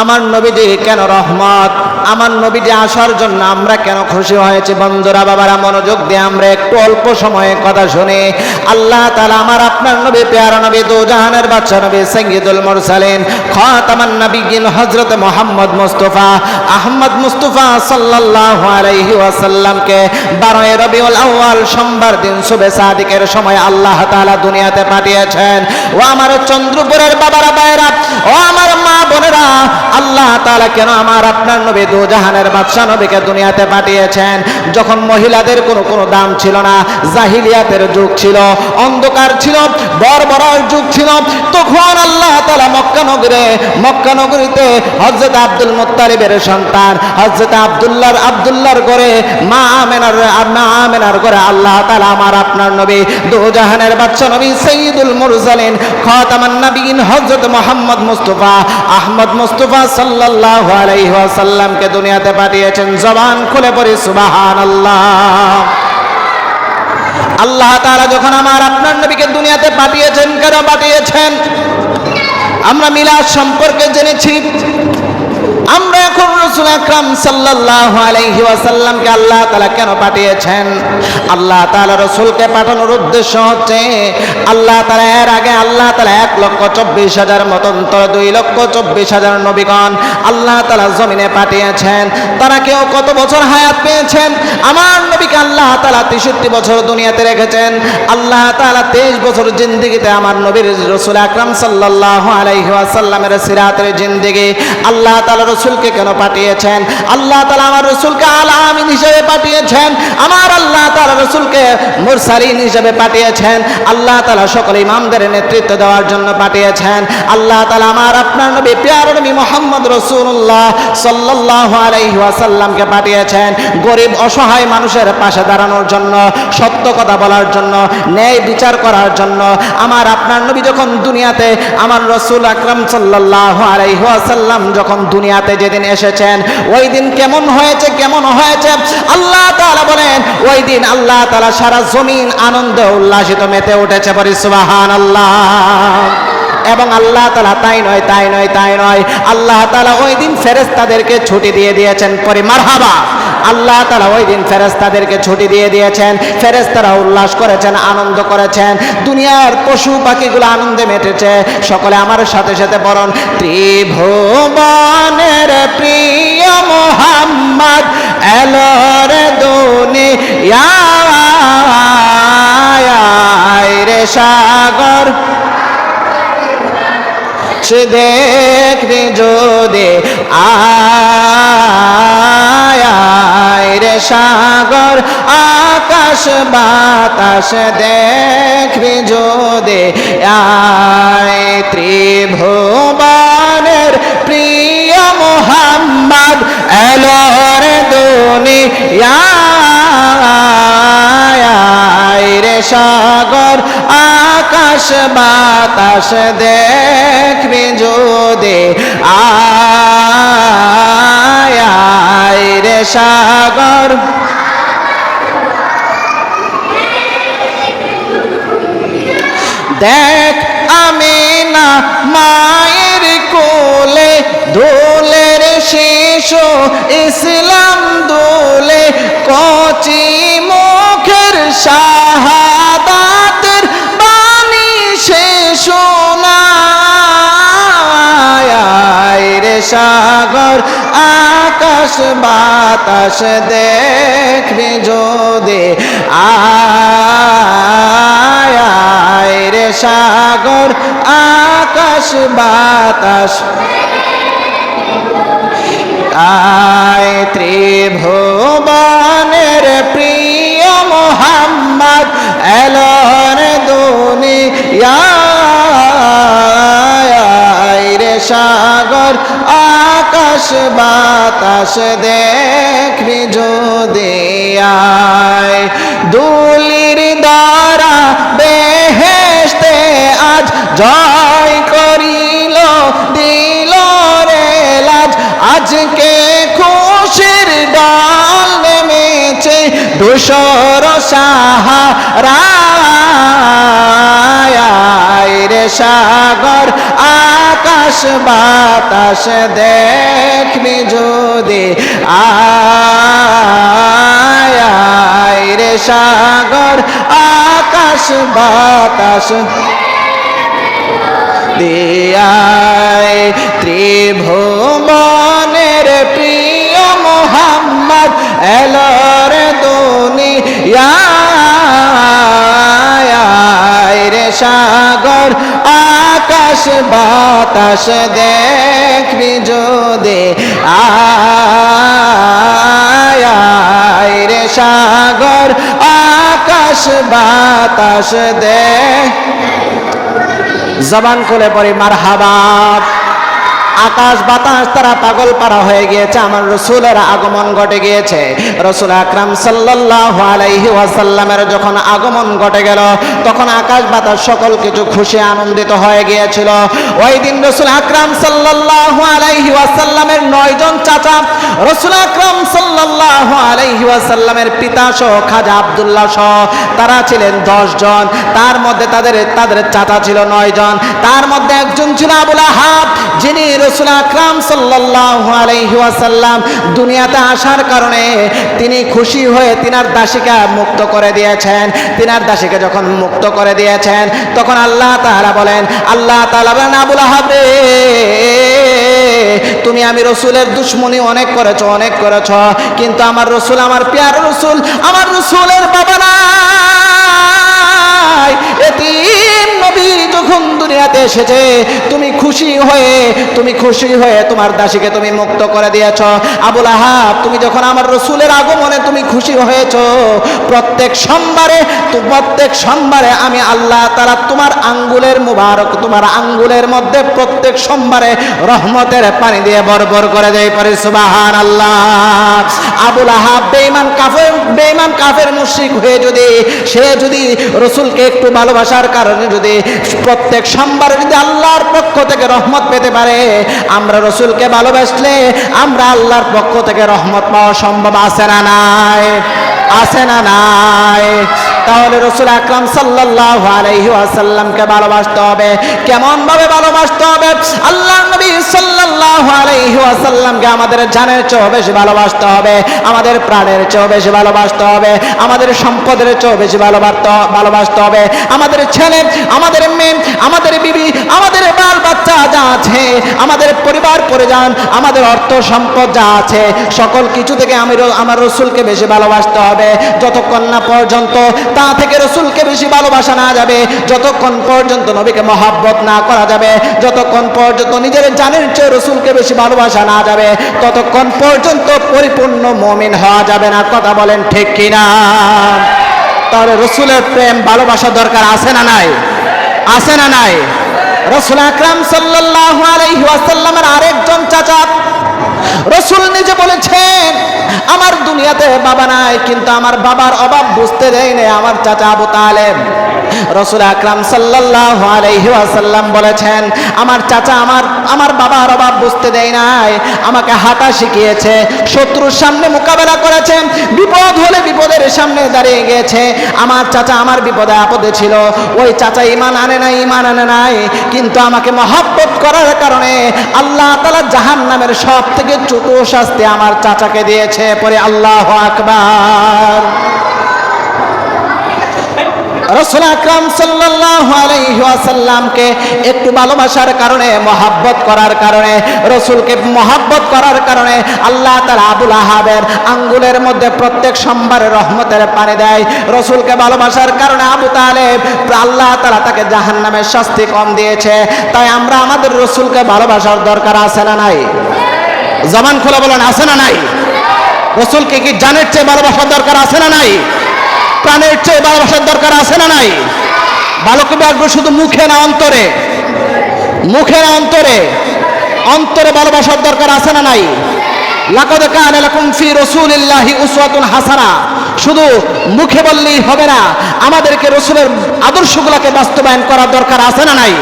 আমার নবীজি কেন রহমত? আমার নবীজি আসার জন্য আমরা কেন খুশি হয়েছে? বন্ধুরা, বাবারা, মনোযোগ দিয়ে আমরা একটু অল্প সময়ে কথা শুনি। আল্লাহ তালা আমার আপনার নবী, পেয়ারা নবী দু জাহানের বাচ্চা নবী সঙ্গীতুল মুরসালিন, খাতামান নবীগিন হযরত মোহাম্মদ মুস্তাফা, আহমদ মুস্তাফা সাল্লাল্লাহু আলাইহি ওয়াসাল্লামকে 12 রবিউল আউয়াল সোমবার দিন শুভে সাদিকের সময় আল্লাহ তাআলা দুনিয়াতে পাঠিয়েছেন। ও আমার চন্দ্রপুরের বাবারা ভাইরা ও আমার মা বোনেরা আল্লাহ তাআলা কেন আমার আপনার নবী দু জাহানের বাদশা নবীকে দুনিয়াতে পাঠিয়েছেন? যখন মহিলাদের কোনো কোনো দাম ছিল না, জাহিলিয়াতের যুগ ছিল, অন্ধকার ছিল বর্বর যুগ ছিল, তখন আল্লাহ তাআলা মক্কা নগরে মক্কা নগরীতে হযরত আব্দুল মুত্তালিবের সন্তান, হযরত আব্দুল্লাহর আব্দুল্লাহর ঘরে, মা আমেনার মা আমেনার ঘরে আল্লাহ তাআলা আমার আপনার নবী দু জাহানের বাদশা নবী সাইয়্যিদুল মুরসালিন, খাতামান নবীন হযরত মুহাম্মদ মুস্তাফা, আহমদ মুস্তাফা সাল্লাল্লাহু আলাইহি ওয়াসাল্লামকে দুনিয়াতে পাঠিয়েছেন। জবান খুলে পড়ি, সুবহানাল্লাহ। আল্লাহ তাআলা যখন আমার আপনার নবীকে দুনিয়াতে পাঠিয়েছেন, কেন পাঠিয়েছেন? আমরা মিলাদ সম্পর্কে জেনেছি। আমরা এখন রসুল আকরাম সাল্লাল্লাহু আলাইহি ওয়াসাল্লামকে আল্লাহ তাআলা কেন পাঠিয়েছেন? আল্লাহ তাআলা রসুলকে পাঠানোর উদ্দেশ্য হচ্ছে, আল্লাহ তাআলা এর আগে আল্লাহ তাআলা এক লক্ষ চব্বিশ হাজার মতন্তর দুই লক্ষ চব্বিশ হাজার নবীগণ আল্লাহ তাআলা জমিনে পাঠিয়েছেন। তারা কেউ কত বছর হায়াত পেয়েছেন? আমার নবীকে আল্লাহ তাআলা তেষট্টি বছর দুনিয়াতে রেখেছেন। আল্লাহ তাআলা তেইশ বছর জিন্দিগিতে আমার নবীর রসুল আকরাম সাল্লাল্লাহু আলাইহি ওয়াসাল্লামের সিরাতের জিন্দিগি। আল্লাহ তাআলা রসুলকে কেন পাঠিয়েছেন? আল্লাহ তালা আমার রসুলকে আলামিন হিসেবে পাঠিয়েছেন। আমার আল্লাহ তাআলা রসুলকে মুরসালিন হিসেবে পাঠিয়েছেন। আল্লাহ তাআলা সকল ইমামদের নেতৃত্ব দেওয়ার জন্য পাঠিয়েছেন। আল্লাহ তাআলা আমার আপনার নবী, প্রিয় নবী মোহাম্মদ রসুল্লাহ সাল্লাল্লাহু আলাইহি পাঠিয়েছেন। গরিব, অসহায় মানুষের পাশে দাঁড়ানোর জন্য, সত্য কথা বলার জন্য, ন্যায় বিচার করার জন্য আমার আপনার নবী যখন দুনিয়াতে, আমার রসুল আকরাম সাল্লাল্লাহু আলাইহি যখন দুনিয়াতে যেদিন এসেছেন, ওই দিন কেমন হয়েছে কেমন হয়েছে? আল্লাহ তাআলা বলেন, ওই দিন আল্লাহ তালা সারা জমিন আনন্দ উল্লাসিত মেতে উঠেছে বলি সুবহানাল্লাহ। এবং আল্লাহ তালা তাই নয় তাই নয় তাই নয়। আল্লাহ তালা ওই দিন ফেরেস্তাদেরকে ছুটি দিয়ে দিয়েছেন পরে মারহাবা। আল্লাহ তালা ওই দিন ফেরেস্তাদেরকে ছুটি দিয়ে দিয়েছেন। ফেরেস্তারা উল্লাস করেছেন, আনন্দ করেছেন। দুনিয়ার পশু পাখিগুলো আনন্দে মেটেছে। সকলে আমার সাথে সাথে বরণ ত্রিভুবনের প্রিয় মোহাম্মদ, এলোর দুনিয়ায় রে সাগর। সে দেখবি যদি রে সাগর, আকাশ, বাতাস দেখবি যদি আয় ত্রিভুবনের প্রিয় মোহাম্মদ এলোর দুনিয়ায় রে সাগর, আকাশ, বাতাস দেখবি যদি আয়। রে সাগর। দেখ আমি না মায়ের কোলে, দোলের শিশু ইসলাম দোলে, কচি মুখের শাহাদাতের বাণী সে শোনায়। রে সাগর আকাশ বাতাস দেখবি যদি আয় রে সাগর, আকাশ বাতাস। আয় ত্রিভুবনের প্রিয় মোহাম্মদ এলর দুনিয়ায়। রে সাগর আকাশ বাতাস দেখবি যদি আয়। দুলির দ্বারা বেহেশতে আজ জয় করিল, দিল রে লাজ। আজকে খুশির ডাল নেমেছে ধূসর সাহারা রে সাগর আকাশ বাতাস দেখবি যদি। আয় রে সাগর, আকাশ, বাতাস। দিয়ায় ত্রিভুবনের প্রিয় মোহাম্মদ এলর দুনিয়ায়। রে সাগর আকাশ বাতাস দেখবি যদি আয় রে সাগর, আকাশ বাতাস দে জবান খুলে পরে মার হাবাব আকাশ বাতাস তারা পাগল পারা হয়ে গিয়েছে, আমার রসুলের আগমন ঘটে গিয়েছে। রসুল আকরাম সাল্লাহ আলাইহি ওয়াসাল্লামের যখন আগমন ঘটে গেল, তখন আকাশ বাতাস সকল কিছু খুশি আনন্দিত হয়ে গিয়েছিল। ওই দিন রসুল আকরাম সাল্লাহ আলাইহি ওয়াসাল্লামের নয়জন চাচা, রসুল আকরাম সাল্লাহ আলাইহি ওয়াসাল্লামের পিতা সহ খাজা আবদুল্লাহ সহ, তারা ছিলেন জন। তার মধ্যে তাদের তাদের চাচা ছিল নয় জন। তার মধ্যে একজন ছিল আবুল আহাব, যিনি রসুল আকরাম ওয়াসাল্লাম দুনিয়াতে আসার কারণে তিনি খুশি হয়ে তিনার দাসীকে মুক্ত করে দিয়েছেন। তিনার দাসীকে যখন মুক্ত করে দিয়েছেন, তখন আল্লাহ তাআলা বলেন, আল্লাহ তাআলা বলেন, আবুল আহাব তুমি আমি রসুলের দুশ্মনী অনেক করেছ অনেক করেছ, কিন্তু আমার রসুল আমার পেয়ার রসুল, আমার রসুলের বাবা নাই, এতিম দুনিয়াতে এসেছে। তুমি খুশি হয়ে, তুমি খুশি হয়ে তোমার দাসীকে তুমি মুক্ত করে দিয়েছ। আবুল আহাব, তুমি যখন আমার রসুলের আগমনে তুমি খুশি হয়েছ, প্রত্যেক সোমবারে প্রত্যেক সোমবারে আমি আল্লাহ তারা তোমার আঙ্গুলের মুবারক, তোমার আঙ্গুলের মধ্যে প্রত্যেক সোমবারে রহমতের পানি দিয়ে বরবর করে দেয় পরে সুবাহান আল্লাহ আবুল আহাব বেঈমান কাফের বেঈমান কাফের মুশরিক হয়ে যদি, সে যদি রসুলকে একটু ভালোবাসার কারণে যদি প্রত্যেক সোমবারে যদি আল্লাহর পক্ষ থেকে রহমত পেতে পারে, আমরা রসুলকে ভালোবাসলে আমরা আল্লাহর পক্ষ থেকে রহমত পাওয়া সম্ভব আছে না নাই? আছে না নাই? তাহলে রসুল আকরাম সাল্লাল্লাহু আলাইহি ওয়াসাল্লামকে ভালোবাসতে হবে। কেমন ভাবে ভালোবাসতে হবে? আল্লাহ নবী সাল্লাল্লাহু আলাইহি ওয়াসাল্লামকে আমাদের জানের চেয়েও বেশি ভালোবাসতে হবে, আমাদের প্রাণের চেয়েও বেশি ভালোবাসতে হবে, আমাদের সম্পদের চেয়েও বেশি ভালোবাসতে ভালোবাসতে হবে। আমাদের ছেলে, আমাদের মেয়ে, আমাদের বিবি, আমাদের বাল বাচ্চা যা আছে, আমাদের পরিবার, পরিজন, আমাদের অর্থ সম্পদ যা আছে, সকল কিছু থেকে আমি আমার রসুলকে বেশি ভালোবাসতে হবে। যতক্ষণ না পর্যন্ত তা থেকে রসুলকে বেশি ভালোবাসা না যাবে। যতক্ষণ পর্যন্ত নবীকে মহাব্বত না করা যাবে, যতক্ষণ পর্যন্ত নিজের জানের চেয়ে রসুলকে বেশি ভালোবাসা না যাবে, ততক্ষণ পর্যন্ত পরিপূর্ণ মমিন হওয়া যাবে না। কথা বলেন ঠিক কিনা? তাহলে রসুলের প্রেম ভালোবাসা দরকার আছে না নাই? আছে না নাই? রসুল আকরাম সাল্লাল্লাহু আলাইহি আরেকজন চাচা রসুল নিজে বলেছেন, আমার দুনিয়াতে বাবা নাই, কিন্তু আমার বাবার অভাব বুঝতে দেয় না আমার চাচা আবু তালেব। রসুল আকরাম সাল্লাল্লাহু আলাইহি ওয়াসাল্লাম বলেছেন, আমার চাচা আমার আমার বাবার অভাব বুঝতে দেয় নাই, আমাকে হাঁটা শিখিয়েছে, শত্রুর সামনে মোকাবেলা করেছে, বিপদ হলে বিপদের সামনে দাঁড়িয়ে গিয়েছে। আমার চাচা আমার বিপদে আপদে ছিল, ওই চাচা ইমান আনে নাই ইমান আনে নাই, কিন্তু আমাকে মহাব্বত করার কারণে আল্লাহ তালা জাহান নামের সব থেকে ছোট শাস্তি আমার চাচাকে দিয়েছে, পরে আল্লাহ আকবার। রসুল আকরাম ওয়াসাল্লামকে একটু ভালোবাসার কারণে, মহাব্বত করার কারণে, রসুলকে মহাব্বত করার কারণে আল্লাহ তাআলা আবুল আহাবের আঙ্গুলের মধ্যে প্রত্যেক সোমবারে রহমতের পানি দেয়। রসুলকে ভালোবাসার কারণে আবু তালেব আল্লাহ তাআলা তাকে জাহান্নামের শাস্তি কম দিয়েছে। তাই আমরা আমাদের রসুলকে ভালোবাসার দরকার আছে না নাই? জবান খোলা বলেন, আছে না নাই? রসুলকে কি জানের চেয়ে ভালোবাসার দরকার আছে না নাই? প্রাণের চেয়ে ভালোবাসার দরকার আছে না নাই? বালক বাক্য শুধু মুখে না অন্তরে? মুখে না অন্তরে? অন্তরে ভালোবাসার দরকার আছে না নাই? লাকাদ কানা লাকুম ফি রাসূলিল্লাহি উসওয়াতুন হাসানা। শুধু মুখে বললেই হবে না, আমাদেরকে রসুলের আদর্শগুলোকে বাস্তবায়ন করার দরকার আছে না নাই?